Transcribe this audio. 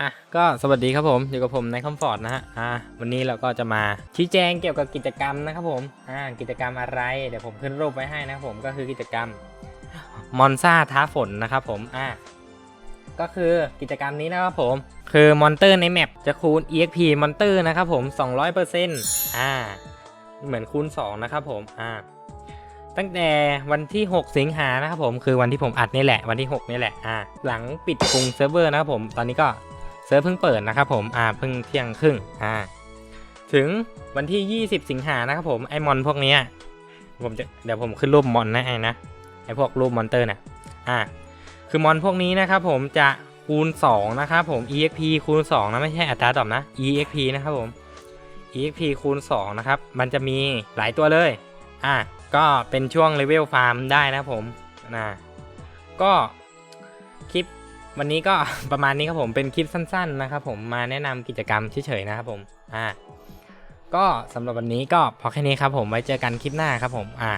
อะก็สวัสดีครับผมอยู่กับผมในคอมฟอร์ตนะฮะอ่าวันนี้เราก็จะมาชี้แจงเกี่ยวกับกิจกรรมนะครับผมอ่ากิจกรรมอะไรเดี๋ยวผมขึ้นรูปไว้ให้นะครับผมก็คือกิจกรรมมอนซ่าท้าฝนนะครับผมอ่าก็คือกิจกรรมนี้นะครับผม คือมอนเตอร์ในแมปจะคูณ exp มอนเตอร์นะครับผม 200%อ่าเหมือนคูณ 2 นะครับผมอ่าตั้งแต่วันที่ 6 สิงหานะครับผมคือวันที่ผมอัดนี่แหละวันที่ 6 นี่แหละอ่าหลังปิดกรุงเซิร์ฟเวอร์นะครับผมตอนนี้ก็ ซิร์ฟเพิ่งเปิดนะครับผมอ่าเพิ่งเที่ยงครึ่งอ่าถึงวันที่ 20 สิงหานะครับผมไอมอนพวกนี้ผมจะเดี๋ยวผมขึ้นรูปมอนนะไอ้นะไอพวกรูปมอนเตอร์นะอ่าคือมอนพวกนี้นะครับผมจะคูณ 2 นะครับผม exp คูณ 2 นะไม่ใช่อัตราตอบนะ exp นะครับผม exp คูณ 2 นะครับ มันจะมีหลายตัวเลย อะ ก็เป็นช่วงเลเวลฟาร์มได้นะผมนะก็คลิป วันนี้ก็ประมาณนี้ครับผมเป็นคลิปสั้น ๆ นะครับผมมาแนะนำกิจกรรมเฉยๆนะครับผมอ่าก็สำหรับวันนี้ก็พอแค่นี้ครับผมไว้เจอกันคลิปหน้าครับผมอ่า